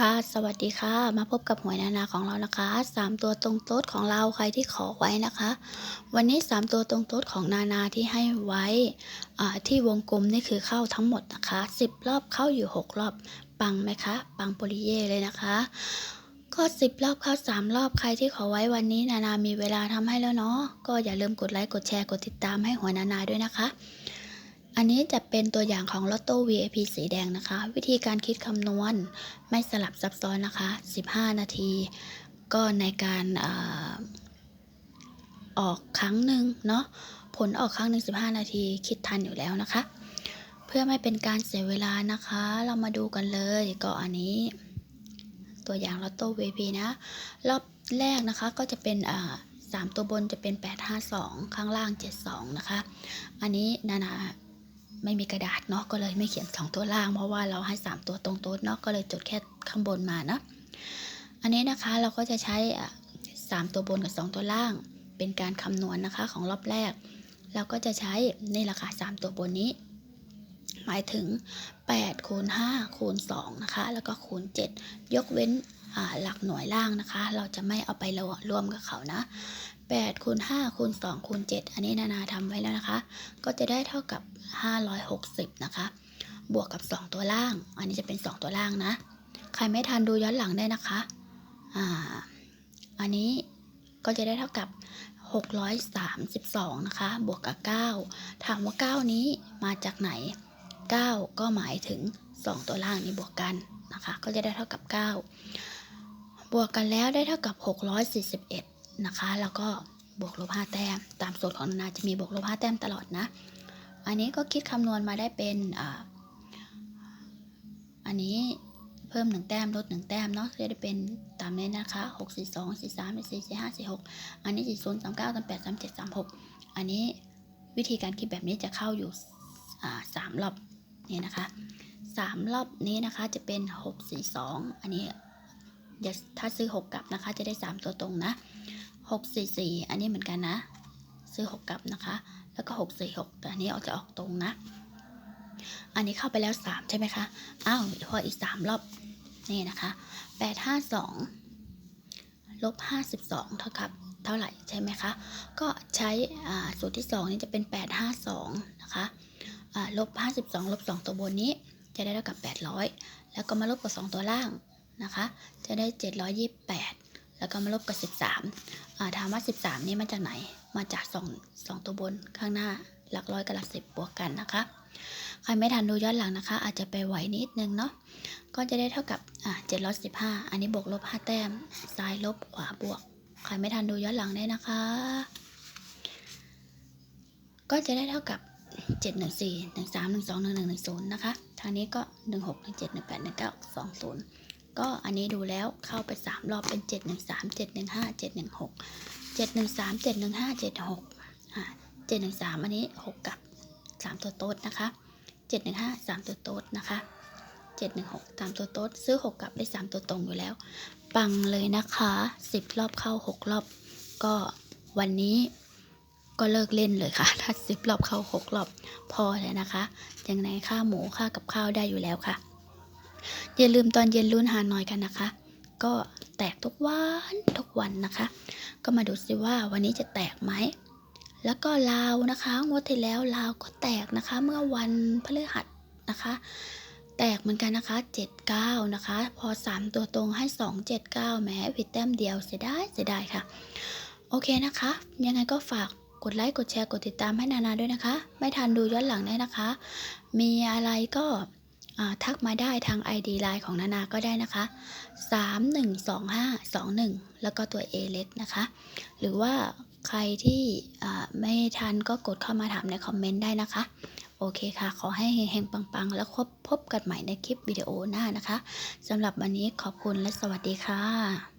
ค่ะสวัสดีค่ะ มาพบกับหวยนานาของเรานะคะ 3 ตัวตรงโต๊ดของเราใครที่ขอไว้นะคะ วันนี้ 3 ตัวตรงโต๊ดของนานาที่ให้ไว้ที่วงกลมนี่คือเข้าทั้งหมดนะคะ 10 รอบเข้าอยู่ 6 รอบปังไหมคะปังโปริเย่เลยนะคะก็10 รอบเข้า3รอบใครที่ขอไว้วันนี้นานามีเวลาทำให้แล้วเนาะก็อย่าลืมกดไลค์กดแชร์กดติดตามให้หัวนานาด้วยนะคะ อันนี้จะเป็นตัวอย่างของลอตโต้ VIP สีแดงนะคะ วิธีการคิดคำนวณไม่สลับซับซ้อนนะคะ 15 นาที ก็ในการอออกครั้งหนึ่งเนาะผลออกครั้งหนึ่ง15 นาทีคิดทันอยู่แล้วนะคะ เพื่อไม่เป็นการเสียเวลานะคะ เรามาดูกันเลยก็อันนี้ ตัวอย่างลอตโต้ VIP นะ รอบแรกนะคะก็จะเป็นอ่าสามตัวบนจะเป็น 852 ข้างล่าง 72 นะคะ อันนี้นานา ไม่มีกระดาษเนาะก็เลยไม่เขียนสองตัวล่าง เพราะว่าเราให้ 3 ตัวตรงโต๊ดเนาะก็เลยจดแค่ข้างบนมาเนาะอันนี้นะคะเราก็จะใช้อะสามตัวบนกับ 2 ตัวล่าง เป็นการคำนวณนะคะของรอบแรก เราก็จะใช้นี่แหละค่ะ3ตัวบนนี้ หมายถึง8คูณ5คูณ2นะคะแล้วก็คูณ 7 ยกเว้นหลักหน่วยล่างนะคะ เราจะไม่เอาไปรวมกับเขานะ 8คูณ5คูณ2คูณ7อันนี้นานาทำไว้แล้วนะคะ ก็จะได้เท่ากับ 560 นะคะ บวกกับ 2 ตัวล่าง อันนี้จะเป็น 2 ตัวล่างนะ ใครไม่ทันดูย้อนหลังได้นะคะ อ่า อันนี้ก็จะได้เท่ากับ 632 นะคะ บวกกับ 9 ถามว่า 9 นี้มาจากไหน 9 ก็หมายถึง 2 ตัวล่างนี้บวกกันนะคะ ก็จะได้เท่ากับ 9 บวกกันแล้วได้เท่ากับ 641 นะคะ แล้วก็บวกลบ5แต้ม ตามสูตรของนานาจะมีบวกลบ5แต้มตลอดนะ อันนี้ก็คิดคำนวณมาได้เป็นอ่าอันนี้เพิ่ม 1 แต้มลด 1 แต้มเนาะจะได้เป็นตามนี้นะคะ6 4 2 4 3 4 4 5 4 6 อันนี้ 4 0 3 9 3 8 3 7 3 6 อันนี้วิธีการคิดแบบนี้จะเข้าอยู่สามรอบนี่นะคะสามรอบนี้นะคะจะเป็น 6 4 2 อันนี้ถ้าซื้อ 6 กลับนะคะจะได้ 3 ตัวตรงนะ 6 4 4 อันนี้เหมือนกันนะ ซื้อ 6 กลับนะคะ แล้วก็ 6 4 6 แต่อันนี้ออกจะออกตรงนะ อันนี้เข้าไปแล้ว 3 ใช่ไหมคะ อ้าวพออีก 3 รอบ นี่นะคะ 8 5 2ลบ52 เท่ากับเท่าไหร่ใช่ไหมคะ ก็ใช้สูตรที่ 2 นี้จะเป็น 8 5 2 นะคะอ่าลบ52ลบ2 ตัวบนนี้ จะได้เท่ากับ 800 แล้วก็มาลบกับ 2 ตัวล่างนะคะ จะได้ 728 แล้วก็มาลบกับ 13อ่าถามว่า 13 นี้มาจากไหน มาจาก2 2ตัวบนข้างหน้าหลักร้อยกับหลักสิบบวกกันนะคะ ใครไม่ทันดูย้อนหลังนะคะ อาจจะไปไหวนิดนึงเนาะก็จะได้เท่ากับอ่า715อันนี้บวกลบ5แต้มซ้ายลบขวาบวก ใครไม่ทันดูย้อนหลังได้นะคะ ก็จะได้เท่ากับ714 13 12 11 10นะคะ ทางนี้ก็16 17 18 19 20ก็อัน ก็อันนี้ดูแล้วเข้าไป 3 รอบเป็น 713 715 716 713 715 76อ่า713 อันนี้ 6 กับ 3 ตัวโต๊ดนะคะ 715 3 ตัวโต๊ดนะคะ716 3 ตัวโต๊ดซื้อ 6 กับได้3ตัวตรงอยู่แล้ว ปังเลยนะคะ 10 รอบเข้า 6 รอบ ก็วันนี้ก็เลิกเล่นเลยค่ะ ถ้า10 รอบเข้า 6 รอบพอเลยนะคะย่างในค่าหมูค่ากับข้าวได้อยู่แล้วค่ะ อย่าลืมตอนเย็นลุ้นหาหน่อยกันนะคะ ก็แตกทุกวันทุกวันนะคะ ก็มาดูสิว่าวันนี้จะแตกไหม แล้วก็ลาวนะคะงวดที่แล้วลาวก็แตกนะคะ เมื่อวันพฤหัสนะคะ แตกเหมือนกันนะคะ 79 นะคะ พอ 3 ตัวตรงให้ 279แหมผิดแต้มเดียวเสียดายเสียดายค่ะ โอเคนะคะ ยังไงก็ฝากกดไลค์กดแชร์กดติดตามให้นานาด้วยนะคะ ไม่ทันดูย้อนหลังได้นะคะ มีอะไรก็ ทักมาได้ทาง ID ไลน์ของนานาก็ได้นะคะ 312521 แล้วก็ตัว A เล็กนะคะ หรือว่าใครที่ไม่ทันก็กดเข้ามาถามในคอมเมนต์ได้นะคะ โอเคค่ะ ขอให้เฮงๆ ปัง ๆ แล้วพบพบกันใหม่ในคลิปวิดีโอหน้านะคะสำหรับวันนี้ขอบคุณและสวัสดีค่ะ